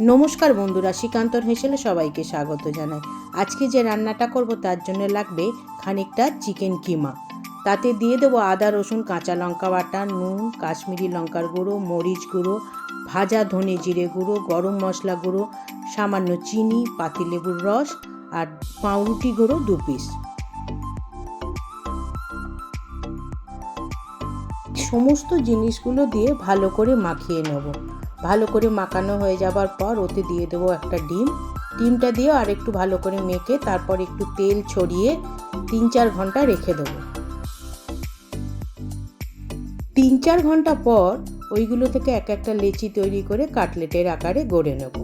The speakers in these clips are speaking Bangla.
নমস্কার বন্ধুরা, শ্রীকান্তর হেসেলে সবাইকে স্বাগত জানাই। আজকে যে রান্নাটা করব তার জন্য লাগবে খানিকটা চিকেন কিমা। তাতে দিয়ে দেবো আদা, রসুন, কাঁচা লঙ্কা বাটা, নুন, কাশ্মীরি লঙ্কার গুঁড়ো, মরিচ গুঁড়ো, ভাজা ধনে জিরে গুঁড়ো, গরম মশলা গুঁড়ো, সামান্য চিনি, পাতিলেবুর রস আর পাউরুটি গুঁড়ো দু পিস। সমস্ত জিনিসগুলো দিয়ে ভালো করে মাখিয়ে নেব। ভালো করে মাখানো হয়ে যাবার পর ওতে দিয়ে দেবো একটা ডিম। ডিমটা দিয়ে আর একটু ভালো করে মেখে তারপর একটু তেল ছড়িয়ে তিন চার ঘণ্টা রেখে দেবো। তিন চার ঘণ্টা পর ওইগুলো থেকে এক একটা লেচি তৈরি করে কাটলেটের আকারে গড়ে নেব।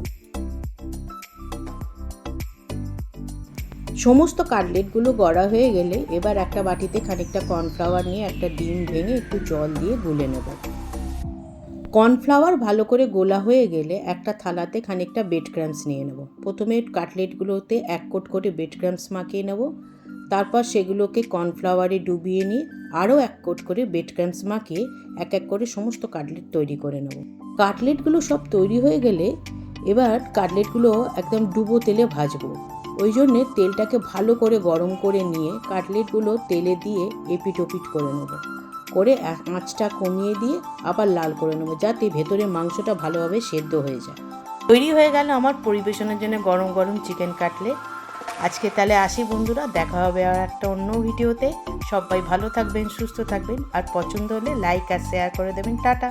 সমস্ত কাটলেটগুলো গড়া হয়ে গেলে এবার একটা বাটিতে খানিকটা কর্নফ্লাওয়ার নিয়ে একটা ডিম ভেঙে একটু জল দিয়ে গুলে নেব। কর্নফ্লাওয়ার ভালো করে গোলা হয়ে গেলে একটা থালাতে খানিকটা বেড ক্রামস নিয়ে নেব। প্রথমে কাটলেটগুলোতে এক কোট করে বেড ক্রামস মাখিয়ে নেব। তারপর সেগুলোকে কর্নফ্লাওয়ারে ডুবিয়ে নিয়ে আরও এক কোট করে বেড ক্রামস মাখিয়ে এক এক করে সমস্ত কাটলেট তৈরি করে নেব। কাটলেটগুলো সব তৈরি হয়ে গেলে এবার কাটলেটগুলো একদম ডুবো তেলে ভাজবো। ওই জন্যে তেলটাকে ভালো করে গরম করে নিয়ে কাটলেটগুলো তেলে দিয়ে এপিট ওপিট করে নেব। করে আঁচটা কমিয়ে দিয়ে আবার লাল করে নেব, যাতে ভেতরে মাংসটা ভালোভাবে সেদ্ধ হয়ে যায়। তৈরি হয়ে গেল আমার পরিবেশনের জন্য গরম গরম চিকেন কাটলেট আজকে তাহলে আসি বন্ধুরা, দেখা হবে আর একটা অন্য ভিডিওতে। সবাই ভালো থাকবেন, সুস্থ থাকবেন, আর পছন্দ হলে লাইক আর শেয়ার করে দেবেন। টাটা।